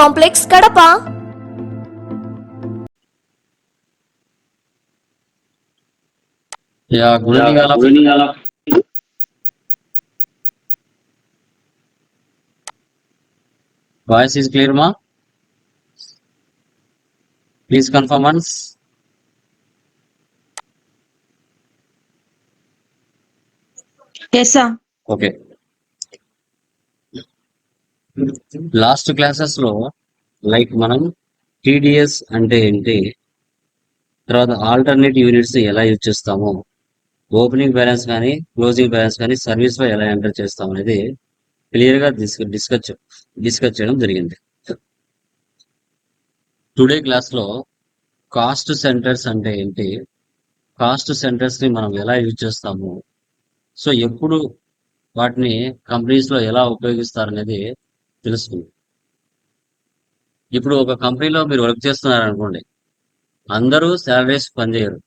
complex Kadapa of Voice is clear, ma? Please confirm last క్లాసెస్లో like మనం TDS అంటే ఏంటి? తర్వాత ఆల్టర్నేట్ యూనిట్స్ ఎలా యూజ్ చేస్తాము ఓపెనింగ్ బ్యాలెన్స్ కానీ క్లోజింగ్ బ్యాలెన్స్ కానీ సర్వీస్లో ఎలా ఎంటర్ చేస్తాం అనేది క్లియర్గా డిస్కస్ డిస్కస్ చేయడం జరిగింది. టుడే క్లాస్లో కాస్ట్ సెంటర్స్ అంటే ఏంటి? కాస్ట్ సెంటర్స్ని మనం ఎలా యూజ్ చేస్తాము? సో ఎప్పుడు వాటిని కంపెనీస్లో ఎలా ఉపయోగిస్తారనేది తెలుసుకుంది ఇప్పుడు ఒక కంపెనీలో మీరు వర్క్ చేస్తున్నారు అనుకోండి అందరూ శాలరీస్ పనిచేయరు.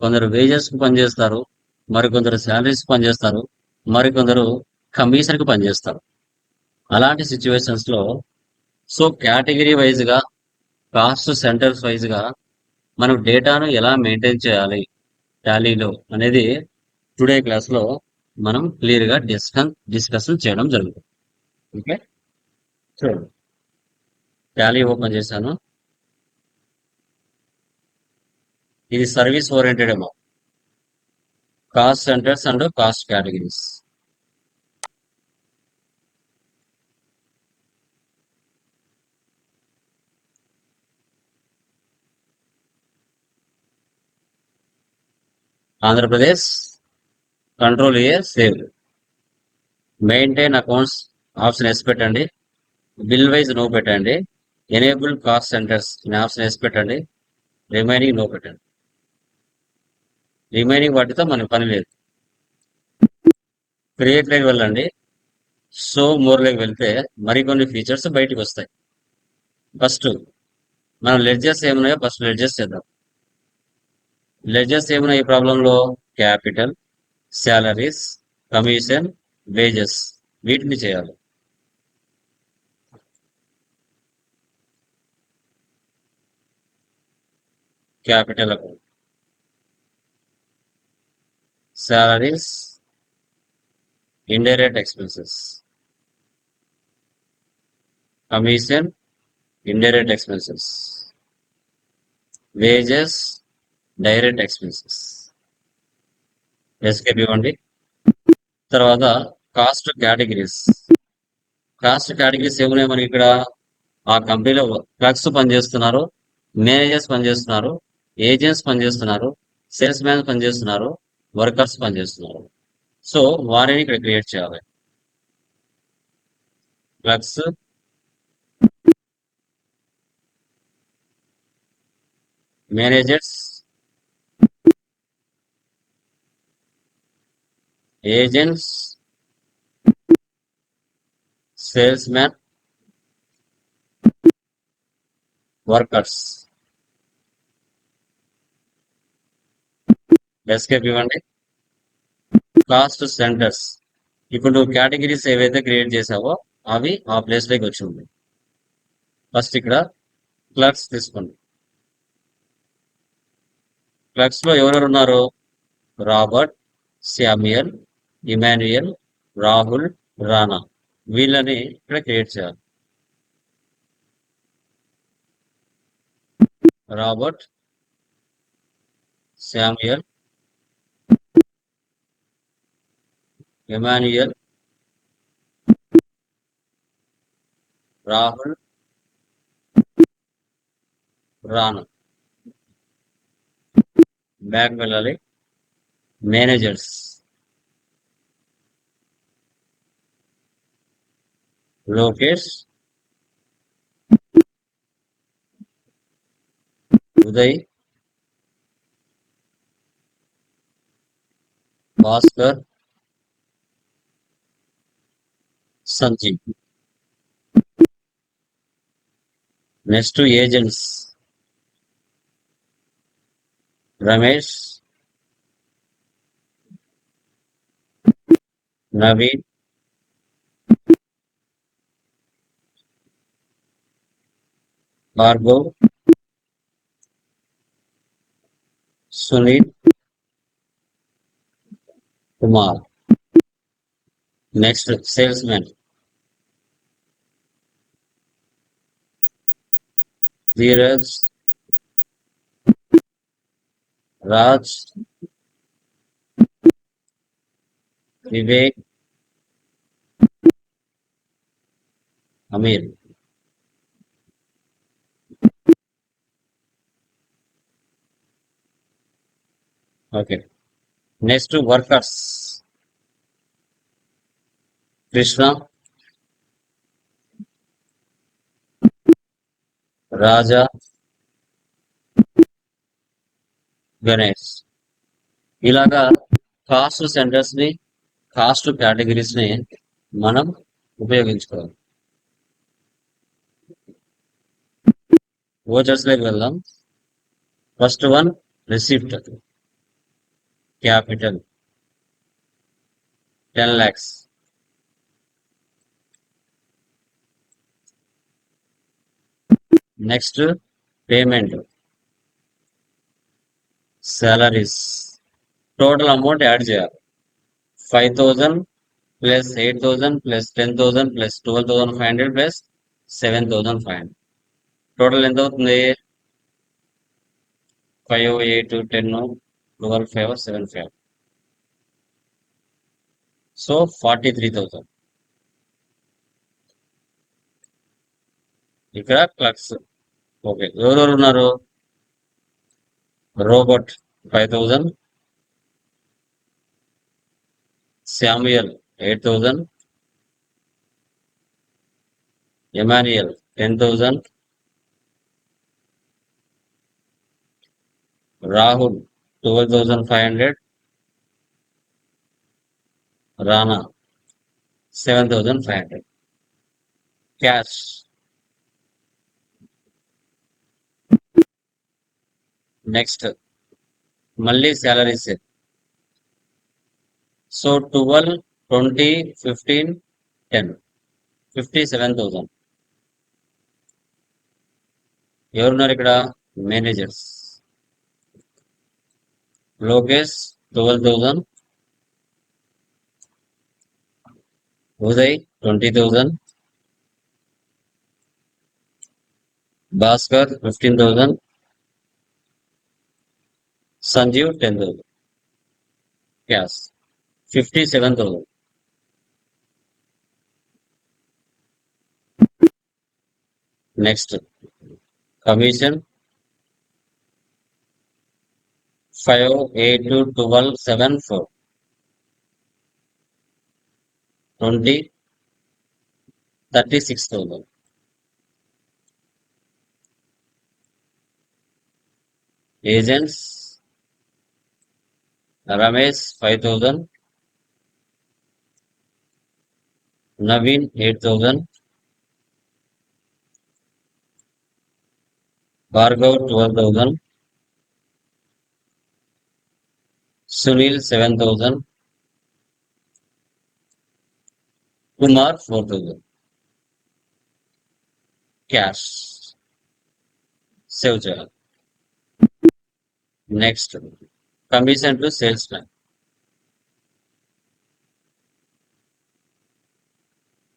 కొందరు వేజెస్కు పనిచేస్తారు మరికొందరు శాలరీస్ పనిచేస్తారు మరికొందరు కమిషన్కి పనిచేస్తారు. అలాంటి సిచ్యువేషన్స్లో సో కేటగిరీ వైజ్గా కాస్ట్ సెంటర్స్ వైజ్గా మనం డేటాను ఎలా మెయింటైన్ చేయాలి టాలీలో అనేది టుడే క్లాస్లో మనం క్లియర్గా డిస్కస్ డిస్కషన్ చేయడం జరుగుతుంది. ఓకే? చూడండి టాలీ ఓపెన్ చేశాను. ఇది సర్వీస్ ఓరియంటెడ్ ఏమో. Cost centres and cost categories. Andhra Pradesh control A save. Maintain accounts option yes పెట్టండి. బిల్ వైజ్ నో పెట్టండి. ఎనేబుల్ కాస్ట్ సెంటర్స్ అనే ఆప్షన్ వేసి పెట్టండి. రిమైనింగ్ నో పెట్టండి. రిమైనింగ్ వాటితో మనకి పని లేదు. క్రియేట్ లైన్ వెళ్ళండి. సో మోర్ లైక్ వెళ్తే మరికొన్ని ఫీచర్స్ బయటికి వస్తాయి. ఫస్ట్ మనం లెడ్జెస్ ఏమున్నాయో ఫస్ట్ లెడ్జెస్ చేద్దాం. లెడ్జెస్ ఏమున్నాయి ఈ ప్రాబ్లంలో? క్యాపిటల్ శాలరీస్ కమిషన్ వేజెస్ వీటిని చేయాలి. Capital account. salaries indirect expenses. Commission indirect expenses. Wages direct expenses. Escape ఇవ్వండి. తర్వాత కాస్ట్ కేటగిరీస్ కాస్ట్ కేటగిరీస్ ఏమున్నాయి? మనకి ఇక్కడ ఆ కంపెనీలో క్లర్క్స్ పనిచేస్తున్నారు మేనేజర్స్ పనిచేస్తున్నారు. ఏజెంట్స్ పనిచేస్తున్నారు సేల్స్ మ్యాన్ పనిచేస్తున్నారు వర్కర్స్ పనిచేస్తున్నారు. సో వారిని ఇక్కడ క్రియేట్ చేయాలి. Clerks managers agents sales man workers escape ఇవ్వండి. కాస్ట్ సెంటర్స్ ఇప్పుడు నువ్వు కేటగిరీస్ ఏవైతే క్రియేట్ చేసావో అవి ఆ ప్లేస్లోకి వచ్చి ఉంది ఫస్ట్ ఇక్కడ క్లర్క్స్ తీసుకోండి. క్లర్క్స్లో ఎవరెవరు ఉన్నారు? Robert Samuel Emmanuel Rahul Rana వీళ్ళని ఇక్కడ క్రియేట్ చేయాలి. రాబర్ట్ శామ్యుయల్ ఎమాన్యుయల్ రాహుల్ రాను బ్యాక్ వెళ్ళాలి managers. Lokesh Uday Bhaskar Sanjeev next agents Ramesh Naveen Bhargav Sunil Kumar next sales man Dheeraj Raj Vivek Aamir okay next workers Krishna Raja Ganesh. ఇలాగా cost సెంటర్స్ని cost కేటగిరీస్ని మనం ఉపయోగించుకోవాలి. ఓచర్స్లోకి వెళ్దాం. First one receipt. Capital. Ten lakhs next payment salaries total amount add చేయాలి. Five thousand plus eight thousand plus ten thousand plus twelve thousand five hundred plus seven thousand five hundred total ఎంత అవుతుంది? Five eight ten twelve five seven five so forty three thousand ఇక్కడ clerks okay ఎవరెవరు ఉన్నారు? Robert five thousand. Samuel eight thousand. Emmanuel ten thousand. Rahul twelve thousand five hundred. Rana seven thousand five hundred. Cash next మళ్ళీ salaries so twelve twenty fifteen ten fifty seven thousand ఎవరున్నారు ఇక్కడ? Managers Lokesh twelve thousand Uday twenty thousand Bhaskar fifteen thousand Sanjeev ten thousand cash fifty seven thousand next commission five eight twelve seven four twenty thirty six thousand agents Ramesh five thousand Naveen eight thousand Bhargav twelve thousand Sunil seven thousand Kumar four thousand cash. Save చేయాలి next. Commission to sales man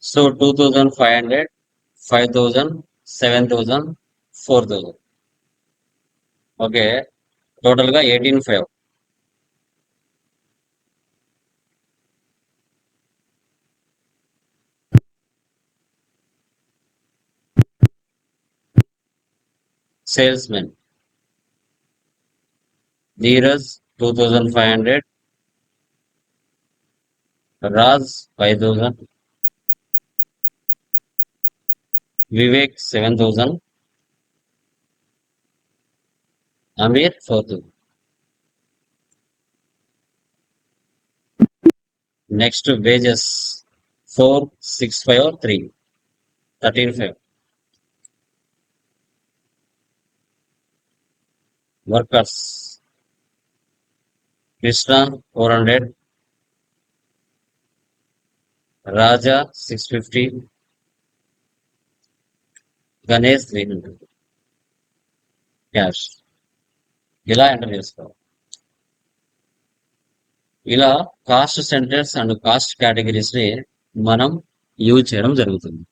so two thousand five hundred five thousand seven thousand four thousand okay టోటల్గా eighteen five sales men Dheeraj two thousand five hundred Raj five thousand Vivek seven thousand Aamir four thousand next wages four six five three thirteen five workers Krishna four hundred. Raja six fifty. Ganesh three hundred. Cash. ఇలా enter చేసుకోవాలి. ఇలా cost centres and cost కేటగిరీస్ని మనం use చేయడం జరుగుతుంది.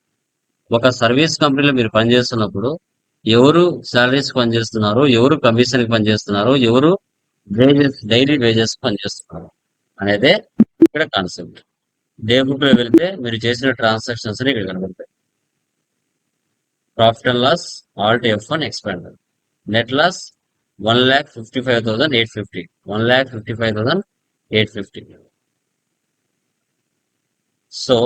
ఒక service కంపెనీలో మీరు పనిచేస్తున్నప్పుడు ఎవరు సాలరీస్ పనిచేస్తున్నారు ఎవరు కమిషన్కి పనిచేస్తున్నారు ఎవరు వేజెస్ డైలీ వేజెస్ పనిచేస్తున్నారు. అనేది ఇక్కడ కాన్సెప్ట్ డే బుక్లో వెళ్తే మీరు చేసిన ట్రాన్సాక్షన్స్ ఇక్కడ కనబడతాయి. Profit and loss alt F one expand net loss one lakh fifty five thousand eight fifty one lakh fifty five thousand eight fifty so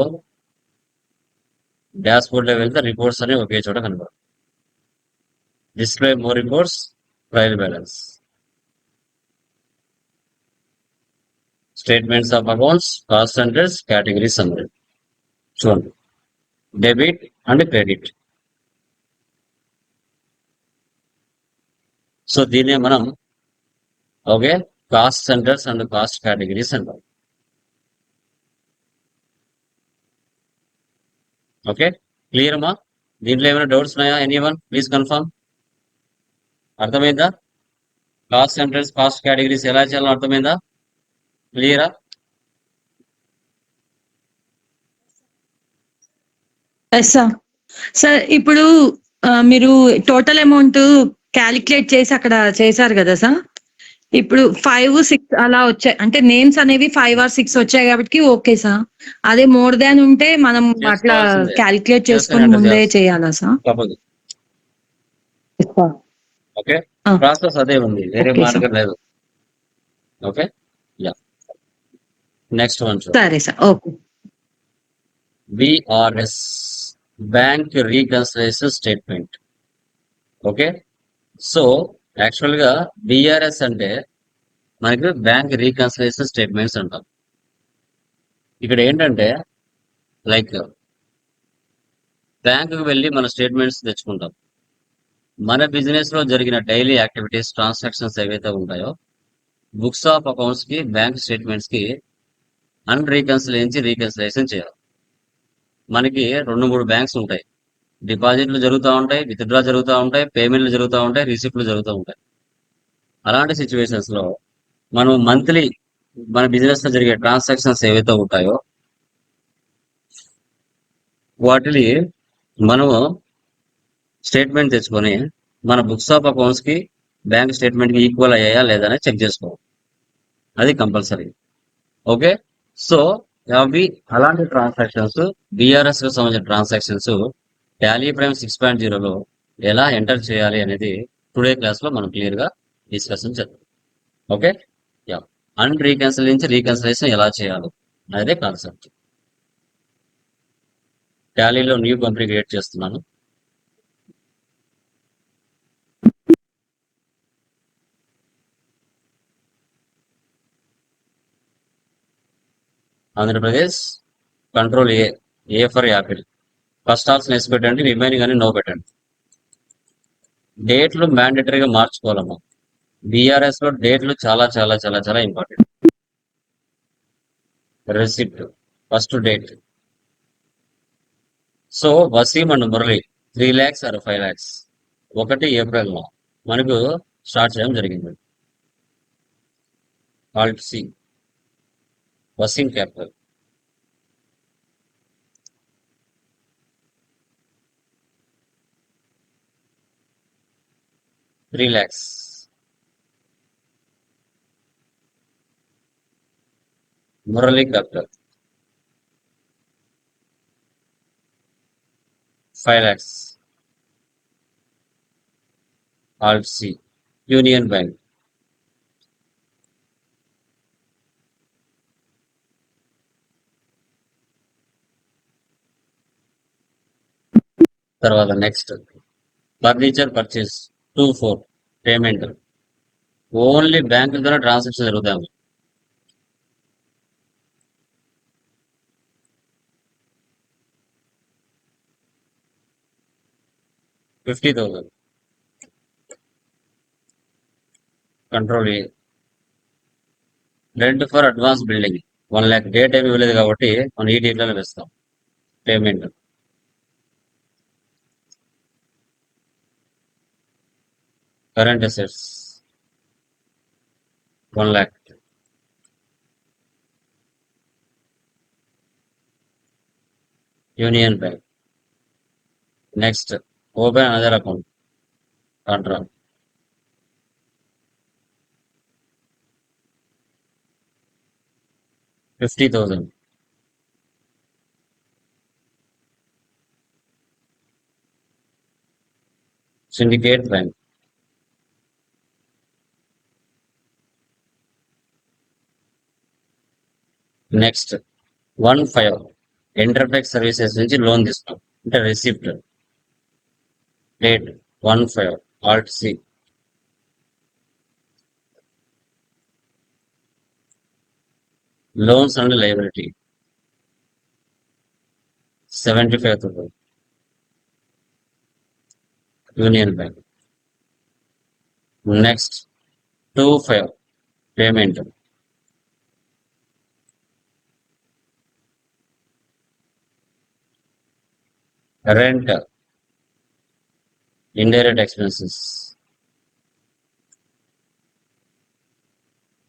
dash బోర్డ్లో వెళ్తే రిపోర్ట్స్ అనేవి ఒకే చోట కనబడతాయి. Display more reports trial balance statements of accounts cost centres categories అందరి. చూడండి. Debit and credit. So దీనే మనం okay cost centres and cost categories అంటాం. ఓకే క్లియర్ అమ్మా? దీంట్లో ఏమైనా డౌట్స్ ఉన్నాయా? Any one please confirm. అర్థమైందా? కాస్ట్ సెంటర్స్ కాస్ట్ కేటగిరీస్ ఎలా చేయాలో అర్థమైందా? క్లియరా? సార్ ఇప్పుడు మీరు టోటల్ అమౌంట్ క్యాలిక్యులేట్ చేసి అక్కడ చేశారు కదా సార్ ఇప్పుడు ఫైవ్ సిక్స్ అలా వచ్చాయి. అంటే నేమ్స్ అనేవి ఫైవ్ ఆర్ సిక్స్ వచ్చాయి కాబట్టి ఓకే సార్ అదే మోర్ దాన్ ఉంటే మనం అట్లా. క్యాలిక్యులేట్ చేసుకొని ముందే. చేయాలా సార్ ఓకే. ప్రాసెస్ అదే ఉంది. వేరే మార్గం లేదు. ఓకే యా నెక్స్ట్ వన్ సరే sir okay. BRS bank reconciliation statement okay? So యాక్చువల్గా బిఆర్ఎస్ అంటే మనకి బ్యాంక్ రీకన్సిలేషన్ స్టేట్మెంట్స్ అంటాం. ఇక్కడ ఏంటంటే లైక్ బ్యాంకుకి వెళ్ళి మన స్టేట్మెంట్స్ తెచ్చుకుంటాం. మన బిజినెస్లో జరిగిన డైలీ యాక్టివిటీస్ ట్రాన్సాక్షన్స్ ఏవైతే ఉంటాయో బుక్స్ ఆఫ్ అకౌంట్స్కి బ్యాంక్ స్టేట్మెంట్స్కి అన్ రీకన్సిలేషన్ రీకన్సిలేషన్ చేయాలి. మనకి రెండు మూడు బ్యాంక్స్ ఉంటాయి. డిపాజిట్లు జరుగుతూ ఉంటాయి విత్డ్రా జరుగుతూ ఉంటాయి పేమెంట్లు జరుగుతూ ఉంటాయి రిసిప్ట్లు జరుగుతూ ఉంటాయి. అలాంటి సిచ్యువేషన్స్లో మనం మంత్లీ మన బిజినెస్లో జరిగే ట్రాన్సాక్షన్స్ ఏవైతే ఉంటాయో వాటిని మనము స్టేట్మెంట్ తెచ్చుకొని మన బుక్స్ ఆఫ్ అకౌంట్స్కి బ్యాంక్ స్టేట్మెంట్కి ఈక్వల్ అయ్యాయా లేదా అని చెక్ చేసుకోవాలి. అది కంపల్సరీ ఓకే సో అవి అలాంటి ట్రాన్సాక్షన్స్ బిఆర్ఎస్కు సంబంధించిన transactions Tally Prime six point జీరోలో ఎలా ఎంటర్ చేయాలి అనేది టుడే క్లాస్లో మనం క్లియర్గా డిస్కషన్ చేద్దాం. ఓకే? యా అన్ రీకన్సిల్ నుంచి రీకన్సిలేషన్ ఎలా చేయాలి అనేది కాన్సెప్ట్ టాలీలో న్యూ కంపెనీ క్రియేట్ చేస్తున్నాను. Andhra Pradesh control A A for apple first option yes పెట్టండి రిమైనింగ్ అని నో పెట్టండి. డేట్లు మ్యాండేటరీగా మార్చుకోవాలమ్మా. బీఆర్ఎస్లో డేట్లు చాలా చాలా చాలా చాలా important receipt first date so Waseem and Murali three lakhs or five lakhs ఒకటి ఏప్రిల్లో మనకు స్టార్ట్ చేయడం జరిగింది. Call C Waseem capital three lakhs Murali capital five lakhs ఆల్సీ union bank. తర్వాత next furniture purchase two four payment only bank ద్వారా transaction జరుగుతాము fifty thousand control rent for advance building one lakh date ఏమి ఇవ్వలేదు కాబట్టి మనం ఈ డేట్లలో వేస్తాం. Payment current assets. One lakh. Union bank. Next open other account. Contra fifty thousand. Syndicate bank. Next one five enterprise services నుంచి loan తీసుకున్నాం. అంటే receipt date one five alt C loans and liability seventy five thousand union bank next two five payment rent indirect expenses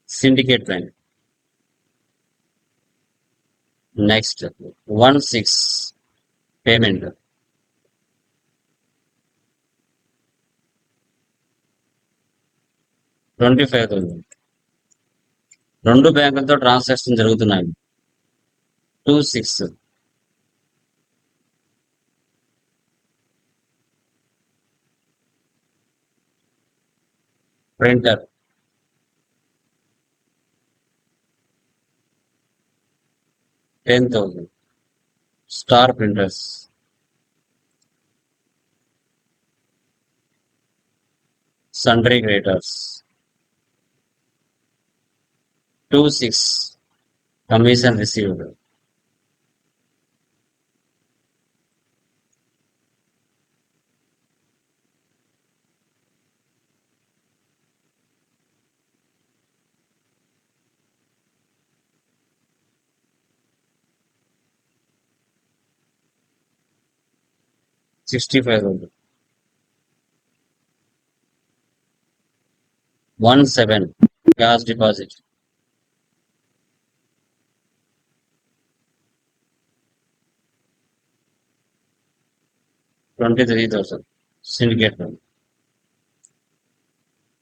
syndicate bank next one six payment twenty five thousand రెండు బ్యాంకులతో transaction జరుగుతున్నాయి. Two six printer ten thousand star printers sundry creditors. Two six commission received. Sixty-five thousand. One seven cash deposit. Twenty-three thousand syndicate loan.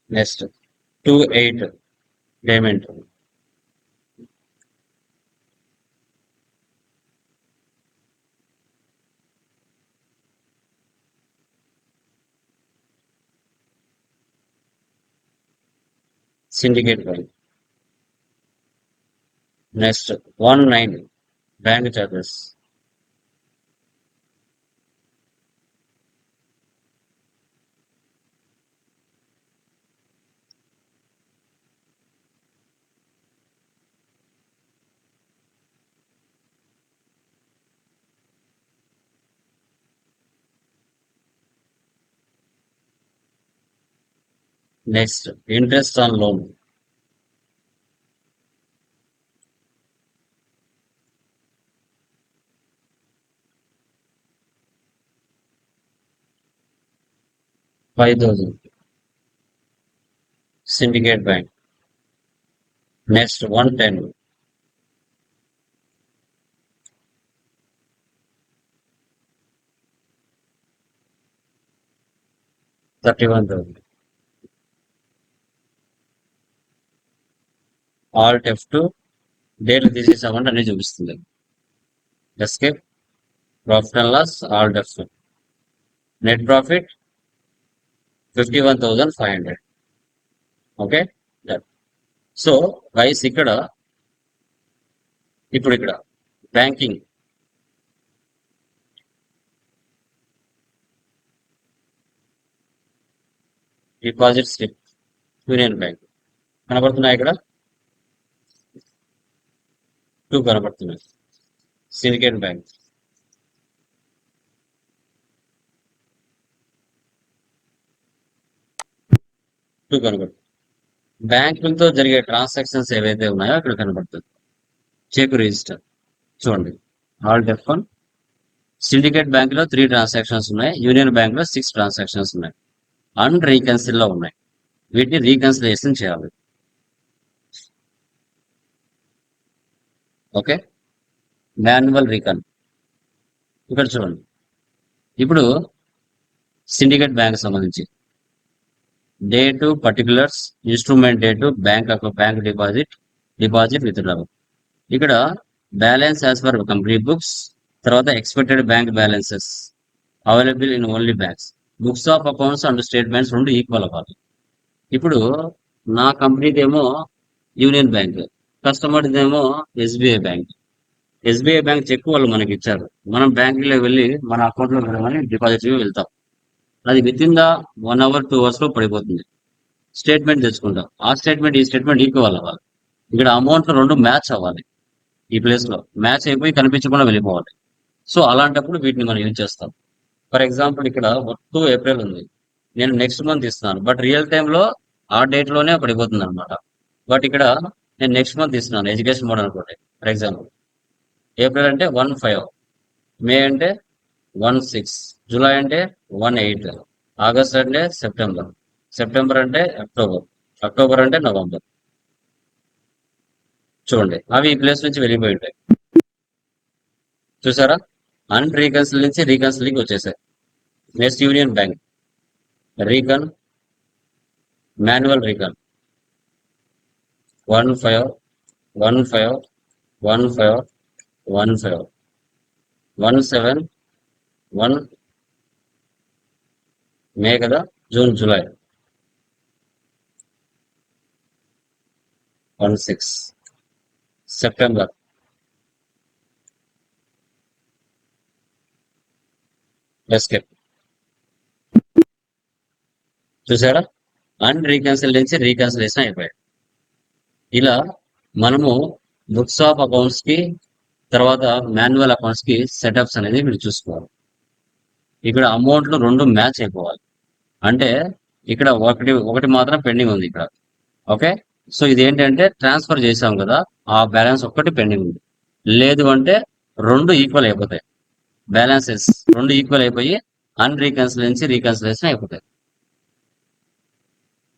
Next, two eight payment. Syndicate loan. Next, one nine bank charges. Next, interest on loan. Five thousand. Syndicate bank. Next, one ten. Thirty-one thousand. Alt F two డేట్లు తీసేసామంటే అన్ని చూపిస్తుంది. Escape profit and loss all F net profit fifty one thousand five hundred okay so vice ఇక్కడ ఇప్పుడు ఇక్కడ banking deposit slip union bank కనబడుతున్నాయి ఇక్కడ? Two కనబడుతున్నాయి సిండికేట్ బ్యాంక్. టూ కనబడుతుంది. బ్యాంకులతో జరిగే ట్రాన్సాక్షన్స్ ఏవైతే ఉన్నాయో అక్కడ కనబడుతుంది. Cheque register. చూడండి. ఆల్ డెఫ్ వన్. సిండికేట్ బ్యాంక్లో త్రీ ట్రాన్సాక్షన్స్ ఉన్నాయి. యూనియన్ బ్యాంక్లో సిక్స్ ట్రాన్సాక్షన్స్ ఉన్నాయి. అండ్ రీకన్సిల్లో ఉన్నాయి. వీటిని రీకన్సిలేషన్ చేయాలి. ఓకే? Manual recon. ఇక్కడ చూడండి. ఇప్పుడు సిండికేట్ బ్యాంక్ సంబంధించి. Date particulars instrument date bank bank deposit deposit with ఇక్కడ balance as per company books తర్వాత expected bank balances available in only banks. Books of accounts and statements రెండు equal అవ్వాలి. ఇప్పుడు నా కంపెనీది ఏమో union bank. కస్టమర్దేమో SBI bank. SBI bank cheque వాళ్ళు మనకి ఇచ్చారు. మనం బ్యాంకులో వెళ్ళి మన అకౌంట్లో వెళ్ళమని డిపాజిట్ వెళ్తాం. అది with in the one hour two అవర్స్లో పడిపోతుంది. స్టేట్మెంట్ తెచ్చుకుంటాం. ఆ స్టేట్మెంట్ ఈ స్టేట్మెంట్ ఈక్వల్ అవ్వాలి. ఇక్కడ అమౌంట్ రెండు మ్యాచ్ అవ్వాలి. ఈ ప్లేస్లో మ్యాచ్ అయిపోయి కనిపించకుండా వెళ్ళిపోవాలి. సో అలాంటప్పుడు వీటిని మనం యూజ్ చేస్తాం. ఫర్ ఎగ్జాంపుల్ ఇక్కడ టూ ఏప్రిల్ ఉంది. నేను నెక్స్ట్ మంత్ ఇస్తున్నాను బట్ రియల్లో ఆ డేట్లోనే పడిపోతుంది అనమాట బట్ ఇక్కడ నేను నెక్స్ట్ మంత్ ఇస్తున్నాను ఎడ్యుకేషన్ మోడ్ అనుకోండి ఫర్ ఎగ్జాంపుల్ ఏప్రిల్ అంటే వన్ ఫైవ్ మే అంటే వన్ సిక్స్ జూలై అంటే వన్ ఎయిట్ ఆగస్ట్ అంటే సెప్టెంబర్ సెప్టెంబర్ అంటే అక్టోబర్ అక్టోబర్ అంటే నవంబర్ చూడండి అవి ఈ ప్లేస్ నుంచి వెళ్ళిపోయి ఉంటాయి. చూసారా? అన్ రీకన్సిల్ నుంచి రీకన్సిలింగ్ వచ్చేసాయి. Next union bank recon manual recon one five one five one five one five. One seven one May కదా? June July. One six. September. Escape చూసారా? అన్ రీకన్సిల్ నుంచి రీకన్సిలేషన్ అయిపోయాయి. ఇలా మనము బుక్స్ ఆఫ్ అకౌంట్స్కి తర్వాత మాన్యువల్ అకౌంట్స్కి సెటప్స్ అనేది మీరు చూసుకోవాలి. ఇక్కడ అమౌంట్లు రెండు మ్యాచ్ అయిపోవాలి. అంటే ఇక్కడ ఒకటి ఒకటి మాత్రం పెండింగ్ ఉంది ఇక్కడ. ఓకే? సో ఇది ఏంటంటే ట్రాన్స్ఫర్ చేసాం కదా ఆ బ్యాలెన్స్ ఒక్కటి పెండింగ్ ఉంది. లేదు అంటే రెండు ఈక్వల్ అయిపోతాయి. బ్యాలెన్సెస్ రెండు ఈక్వల్ అయిపోయి అన్ రీకన్సిల్ రీకన్సిలేషన్ అయిపోతాయి.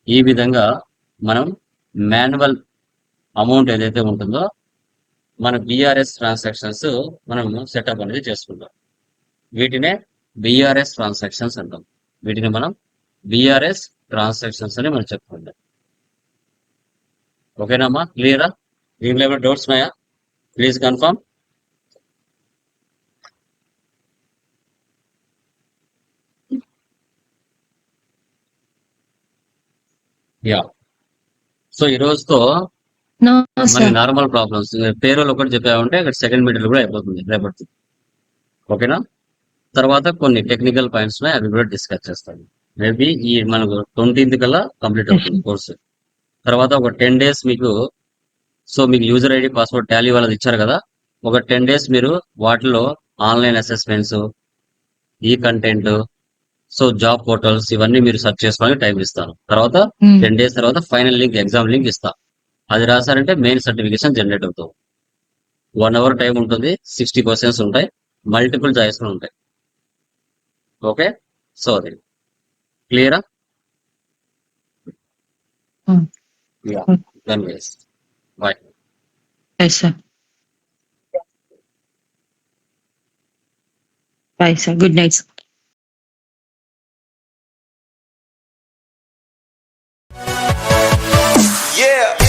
ఈ విధంగా మనం మాన్యువల్ అమౌంట్ ఏదైతే ఉంటుందో మన బిఆర్ఎస్ ట్రాన్సాక్షన్స్ మనం సెటప్ అనేది చేసుకుంటాం. వీటినే బిఆర్ఎస్ ట్రాన్సాక్షన్స్ అంటాం. వీటిని మనం బిఆర్ఎస్ ట్రాన్సాక్షన్స్ అని మనం చెప్పుకుంటాం. ఓకేనామ్మా క్లియరా దీంట్లో ఏమైనా డౌట్స్ ఉన్నాయా? ప్లీజ్ కన్ఫర్మ్ యా సో ఈ రోజుతో నార్మల్ ప్రాబ్లమ్స్ పేరోల్ ఒకటి చెప్పామంటే ఇక్కడ సెకండ్ మీటర్ కూడా అయిపోతుంది రేపటి ఓకేనా? తర్వాత కొన్ని టెక్నికల్ పాయింట్స్ ఉన్నాయి అవి కూడా డిస్కస్ చేస్తాను. మేబీ ఈ మనకు ట్వంటీన్త్ కల్లా కంప్లీట్ అవుతుంది కోర్సు తర్వాత ఒక టెన్ డేస్ మీకు సో మీకు యూజర్ ఐడి పాస్వర్డ్ టాలీ వాళ్ళది ఇచ్చారు కదా ఒక టెన్ డేస్ మీరు వాటిలో ఆన్లైన్ అసెస్మెంట్స్ ఈ కంటెంట్ సో జాబ్ పోర్టల్స్ ఇవన్నీ మీరు సెర్చ్ చేసుకోవడానికి టైం ఇస్తాను. తర్వాత Hmm. టెన్ డేస్ తర్వాత ఫైనల్ లింక్ ఎగ్జామ్ లింక్ ఇస్తా. అది రాశారంటే మెయిన్ సర్టిఫికేషన్ జనరేట్ అవుతాం. వన్ అవర్ టైం ఉంటుంది సిక్స్టీ క్వశ్చన్స్ ఉంటాయి మల్టిపుల్ చాయిస్లు ఉంటాయి. ఓకే? సో అది క్లియరా bye bye sir good night sir Yeah.